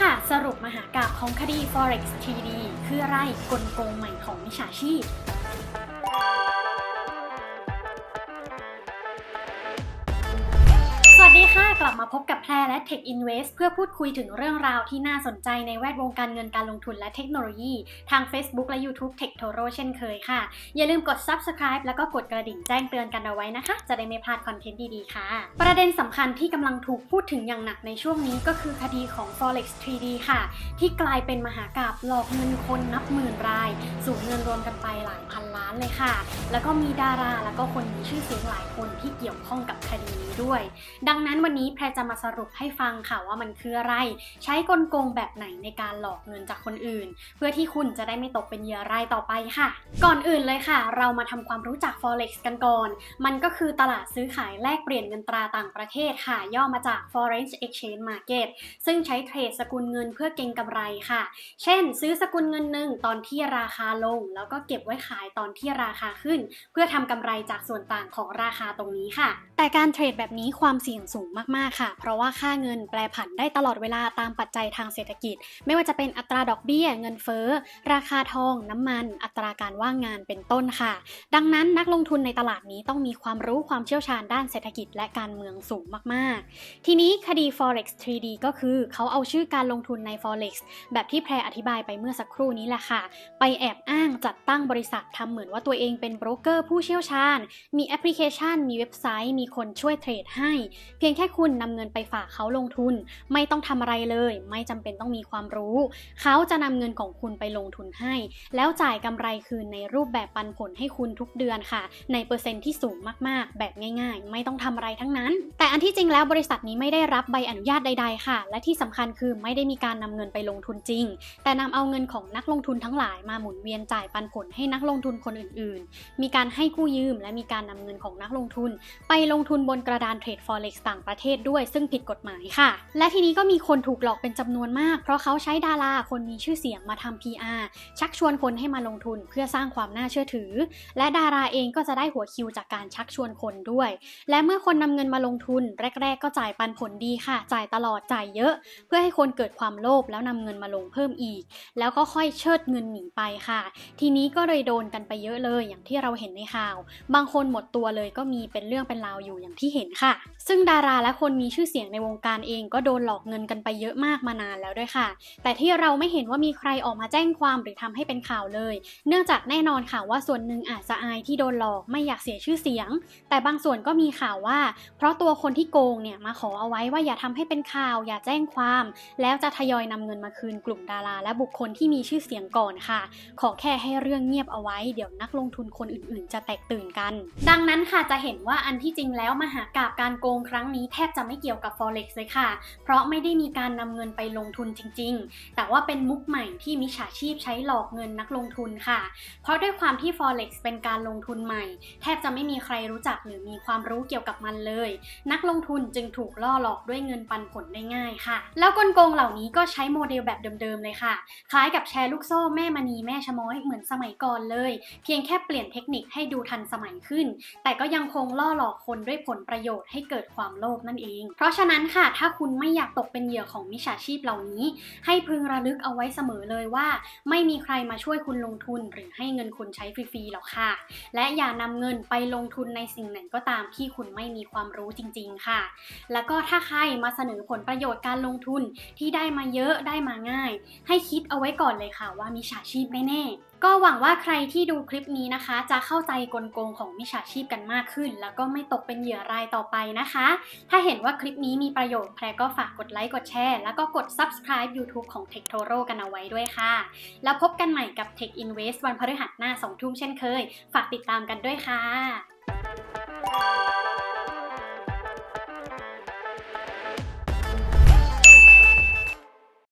ค่ะ สรุปมหากาบของคดี Forex TD คืออะไรกลโกงใหม่ของมิจฉาชีพ ค่ะ กลับมาพบกับแพรและ Tech Invest เพื่อพูดคุยถึงเรื่องราวที่น่าสนใจในแวดวงการเงินการลงทุนและเทคโนโลยี ทาง Facebook และ YouTube Tech Toro เช่นเคยค่ะ อย่าลืมกด Subscribe แล้วก็กดกระดิ่งแจ้งเตือนกันเอาไว้นะคะ จะได้ไม่พลาดคอนเทนต์ดีๆ ค่ะ ประเด็นสำคัญที่กำลังถูกพูดถึงอย่างหนักในช่วงนี้ก็คือคดีของ Forex 3D ค่ะ ที่กลายเป็นมหากาบหลอกเงินคนนับหมื่นราย สูญเงินรวมกันไปหลายพันล้านเลยค่ะ แล้วก็มีดาราแล้วก็คนมีชื่อเสียงหลายคนที่เกี่ยวข้องกับคดีนี้ด้วย ดังนั้นวันนี้แพรจะมาสรุปให้ฟังค่ะว่ามันคืออะไร ใช้กลโกงแบบไหนในการหลอกเงินจากคนอื่น เพื่อที่คุณจะได้ไม่ตกเป็นเหยื่อรายต่อไปค่ะ ก่อนอื่นเลยค่ะ เรามาทำความรู้จัก forex กันก่อน มันก็คือตลาดซื้อขายแลกเปลี่ยนเงินตราต่างประเทศค่ะ ย่อมาจาก foreign exchange market ซึ่งใช้เทรดสกุลเงินเพื่อเก็งกำไรค่ะ เช่น ซื้อสกุลเงินหนึ่งตอนที่ราคาลง แล้วก็เก็บไว้ขายตอนที่ราคาขึ้น เพื่อทำกำไรจากส่วนต่างของราคาตรงนี้ค่ะ แต่การเทรดแบบนี้ความเสี่ยงสูงมากๆค่ะ เพราะว่าค่าเงินแปรผันได้ตลอดเวลาตามปัจจัยทางเศรษฐกิจ ไม่ว่าจะเป็นอัตราดอกเบี้ย เงินเฟ้อ ราคาทอง น้ำมัน อัตราการว่างงานเป็นต้นค่ะ ดังนั้นนักลงทุนในตลาดนี้ต้องมีความรู้ความเชี่ยวชาญด้านเศรษฐกิจและการเมืองสูงมากๆ ทีนี้คดี forex 3D ก็คือเขาเอาชื่อการลงทุนใน forex แบบที่แพรอธิบายไปเมื่อสักครู่นี้แหละค่ะ ไปแอบอ้างจัดตั้งบริษัททำเหมือนว่าตัวเองเป็นโบรกเกอร์ผู้เชี่ยวชาญ มีแอปพลิเคชัน มีเว็บไซต์ มีคนช่วยเทรดให้ เพียงแค่คุณนำเงินไปฝากเขาลงทุน ไม่ต้องทำอะไรเลย ไม่จำเป็นต้องมีความรู้ เขาจะนำเงินของคุณไปลงทุนให้ แล้วจ่ายกำไรคืนในรูปแบบปันผลให้คุณทุกเดือนค่ะ ในเปอร์เซ็นต์ที่สูงมากๆ แบบง่าย ๆ ไม่ต้องทำอะไรทั้งนั้น แต่อันที่จริงแล้วบริษัทนี้ไม่ได้รับใบอนุญาตใด ๆ ค่ะ และที่สำคัญคือไม่ได้มีการนำเงินไปลงทุนจริง แต่นำเอาเงินของนักลงทุนทั้งหลายมาหมุนเวียนจ่ายปันผลให้นักลงทุนคนอื่นๆ มีการให้กู้ยืม และมีการนำเงินของนักลงทุน ไปลงทุนบนกระดานเทรด forex ต่างประเทศด้วยซึ่งผิดกฎหมายค่ะ และทีนี้ก็มีคนถูกหลอกเป็นจำนวนมาก เพราะเขาใช้ดาราคนมีชื่อเสียงมาทำ PR ชักชวนคนให้มาลงทุนเพื่อสร้างความน่าเชื่อถือ และดาราเองก็จะได้หัวคิวจากการชักชวนคนด้วย และเมื่อคนนำเงินมาลงทุน แรก ๆ ก็จ่ายปันผลดีค่ะ จ่ายตลอดจ่ายเยอะ เพื่อให้คนเกิดความโลภแล้วนำเงินมาลงเพิ่มอีก แล้วก็ค่อยเชิดเงินหนีไปค่ะ ทีนี้ก็เลยโดนกันไปเยอะเลยอย่างที่เราเห็นในข่าว บางคนหมดตัวเลยก็มีเป็นเรื่องเป็นราวอยู่อย่างที่เห็นค่ะ ซึ่งดาราและคนมีชื่อเสียงในวงการเองก็โดนหลอกเงินกันไปเยอะมากมานานแล้วด้วยค่ะ แต่ที่เราไม่เห็นว่ามีใครออกมาแจ้งความหรือทำให้เป็นข่าวเลย เนื่องจากแน่นอนค่ะว่าส่วนหนึ่งอาจจะอายที่โดนหลอกไม่อยากเสียชื่อเสียง แต่บางส่วนก็มีข่าวว่า เพราะตัวคนที่โกงเนี่ยมาขอเอาไว้ว่าอย่าทำให้เป็นข่าว อย่าแจ้งความ แล้วจะทยอยนำเงินมาคืนกลุ่มดารา และบุคคลที่มีชื่อเสียงก่อนค่ะ ขอแค่ให้เรื่องเงียบเอาไว้เดี๋ยวนักลงทุนคนอื่น ๆ จะแตกตื่นกัน ดังนั้นค่ะจะเห็นว่าอันที่จริงแล้วมหากาบการโกงงครั้งนี้แทบจะไม่เกี่ยวกับ forex เลยค่ะ เพราะไม่ได้มีการนำเงินไปลงทุนจริง ๆ แต่ว่าเป็นมุกใหม่ที่มิจฉาชีพใช้หลอกเงินนักลงทุนค่ะ เพราะด้วยความที่ forex เป็นการลงทุนใหม่ แทบจะไม่มีใครรู้จักหรือมีความรู้เกี่ยวกับมันเลย นักลงทุนจึงถูกล่อหลอกด้วยเงินปันผลได้ง่ายค่ะ แล้วกลโกงเหล่านี้ก็ใช้โมเดลแบบเดิมๆเลยค่ะ คล้ายกับแชร์ลูกโซ่แม่มณีแม่ชะม้อยเหมือนสมัยก่อนเลย เพียงแค่เปลี่ยนเทคนิคให้ดูทันสมัยขึ้น แต่ก็ยังคงล่อหลอกคนด้วยผลประโยชน์ให้เกิดความโลภนั่นเอง เพราะฉะนั้นค่ะ ถ้าคุณไม่อยากตกเป็นเหยื่อของมิจฉาชีพเหล่านี้ ให้พึงระลึกเอาไว้เสมอเลยว่า ไม่มีใครมาช่วยคุณลงทุน หรือให้เงินคุณใช้ฟรีๆหรอกค่ะ และอย่านำเงินไปลงทุนในสิ่งไหนก็ตามที่คุณไม่มีความรู้จริง ๆ ค่ะ แล้วก็ถ้าใครมาเสนอผลประโยชน์การลงทุนที่ได้มาเยอะได้มาง่าย ให้คิดเอาไว้ก่อนเลยค่ะว่ามิจฉาชีพแน่ๆ ก็หวังว่าใครที่ดูคลิปนี้นะคะ จะเข้าใจกลโกงของมิจฉาชีพกันมากขึ้น แล้วก็ไม่ตกเป็นเหยื่อรายต่อไปนะคะ ถ้าเห็นว่าคลิปนี้มีประโยชน์แพรก็ฝากกดไลค์กดแชร์ แล้วก็กด subscribe YouTube ของ Tech Toro กันเอาไว้ด้วยค่ะ แล้วพบกันใหม่กับ Tech Invest วันพฤหัสหน้า2ทุ่มเช่นเคย ฝากติดตามกันด้วยค่ะ